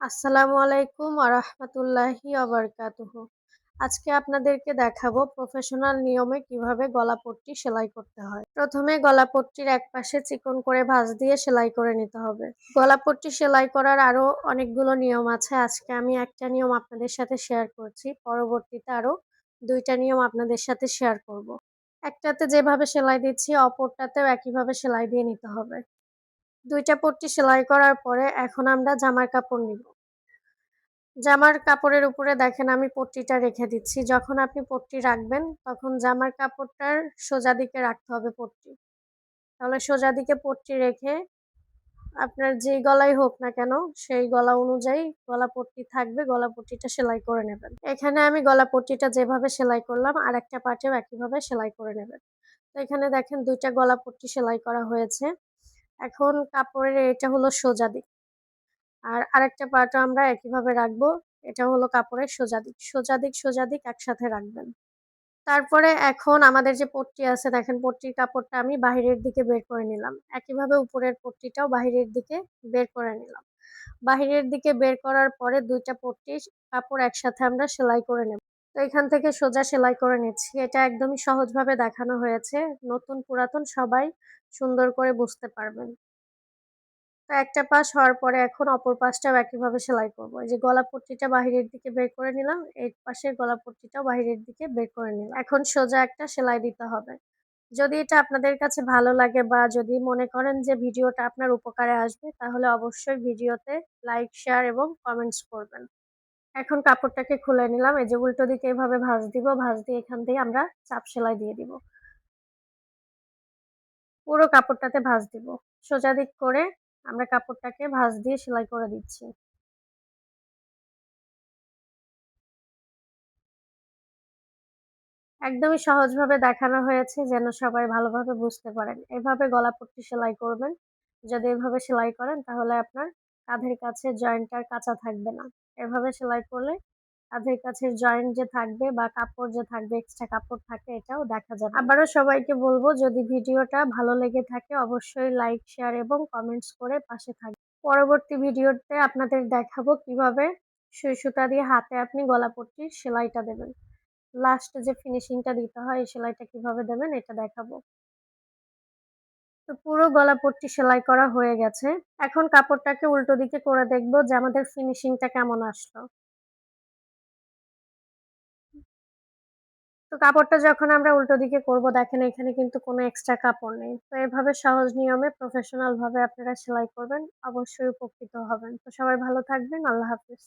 আসসালামু আলাইকুম আরহামতুল্লাহি আবরকাতুহ আজকে আপনাদেরকে দেখাবো প্রফেশনাল নিয়মে কীভাবে গলাপট্টি সেলাই করতে হয়। প্রথমে গলাপট্টির এক পাশে চিকন করে ভাঁজ দিয়ে সেলাই করে নিতে হবে। গলাপট্টি সেলাই করার আরও অনেকগুলো নিয়ম আছে। আজকে আমি একটা নিয়ম আপনাদের সাথে শেয়ার করছি। পরবর্তীতে আরও দুইটা নিয়ম আপনাদের সাথে শেয়ার করব। একটাতে যেভাবে সেলাই দিচ্ছি, অপরটাতেও একইভাবে সেলাই দিয়ে নিতে হবে। দুইটা পট্টি সেলাই করার পরে এখন আমরা জামার কাপড় নিব। জামার কাপড়ের উপরে দেখেন আমি পট্টিটা রেখে দিচ্ছি। যখন আপনি পট্টি রাখবেন, তখন জামার কাপড়টার সোজা দিকে রাখতে হবে পট্টি। তাহলে সোজা দিকে পট্টি রেখে আপনার যেই গলায় হোক না কেন, সেই গলা অনুযায়ী গলা পট্টি থাকবে, গলা পট্টিটা সেলাই করে নেবেন। এখানে আমি গলা পট্টিটা যেভাবে সেলাই করলাম আর একটা পার্টেও একইভাবে সেলাই করে নেবেন। তো এখানে দেখেন দুইটা গলা পট্টি সেলাই করা হয়েছে। এখন কাপড়ের এটা হলো সোজা দিক। আর আরেকটা পার্টও আমরা একইভাবে রাখব, এটা হলো কাপড়ের সোজা দিক। সোজা দিক সোজা দিক একসাথে রাখবেন। তারপরে এখন আমাদের যে পট্টি আছে, দেখেন পট্টির কাপড়টা আমি বাহিরের দিকে বের করে নিলাম। একইভাবে উপরের পট্টিটাও বাহিরের দিকে বের করে নিলাম। বাহিরের দিকে বের করার পরে দুইটা পট্টি কাপড় একসাথে আমরা সেলাই করে নেব। তো এখান থেকে সোজা সেলাই করে নিচ্ছি। এটা একদমই সহজভাবে দেখানো হয়েছে। নতুন, পুরাতন সবাই সুন্দর করে বুঝতে পারবেন। তো একটা পাশ হওয়ার পরে এখন অপর পাশটাও একইভাবে সেলাই করব। এই যে গলা পট্টিটা বাহিরের দিকে বের করে নিলাম এই পাশের গলা পট্টিটাও বাহিরের দিকে বের করে নিলাম। এখন সোজা একটা সেলাই দিতে হবে। যদি এটা আপনাদের কাছে ভালো লাগে বা যদি মনে করেন যে ভিডিওটা আপনার উপকারে আসবে, তাহলে অবশ্যই ভিডিওতে লাইক, শেয়ার এবং কমেন্টস করবেন। এখন কাপড়টাকে খুলে নিলাম। এই যে উল্টো দিকে এভাবে ভাঁজ দিব, ভাঁজ দিয়ে এখান থেকে আমরা চাপ সেলাই দিয়ে দিব। পুরো কাপড়টাতে ভাঁজ দিব। সোজা দিক করে আমরা কাপড়টাকে ভাঁজ দিয়ে সেলাই করে দিচ্ছি। একদমই সহজভাবে দেখানো হয়েছে যেন সবাই ভালোভাবে বুঝতে পারেন। এভাবে গলা পট্টি সেলাই করবেন। যদি এভাবে সেলাই করেন তাহলে আপনার কাঁধের কাছে জয়েন্টটার কাঁচা থাকবে না। এভাবে সেলাই করলে কাঁধের কাছে জয়েন্ট যে থাকবে বা কাপড় যে থাকবে এক্সট্রা কাপড় থাকে, এটাও দেখা যাবে। আবারও সবাইকে বলব, যদি ভিডিওটা ভালো লেগে থাকে, অবশ্যই লাইক শেয়ার এবং কমেন্টস করে পাশে থাকবে পরবর্তী ভিডিওতে আপনাদের দেখাবো কীভাবে সুই সুতা দিয়ে হাতে আপনি গলাপট্টির সেলাইটা দেবেন। লাস্টে যে ফিনিশিংটা দিতে হয়, এই সেলাইটা কীভাবে দেবেন, এটা দেখাবো। তো পুরো গলাপট্টি সেলাই করা হয়ে গেছে। এখন কাপড়টাকে উল্টো দিকে করে দেখব যে আমাদের ফিনিশিংটা কেমন আসলো। তো কাপড়টা যখন আমরা উল্টো দিকে করব, দেখেন এখানে কিন্তু কোনো এক্সট্রা কাপড় নেই। তো এভাবে সহজ নিয়মে প্রফেশনাল ভাবে আপনারা সেলাই করবেন, অবশ্যই উপকৃত হবেন। তো সবাই ভালো থাকবেন, আল্লাহ হাফিজ।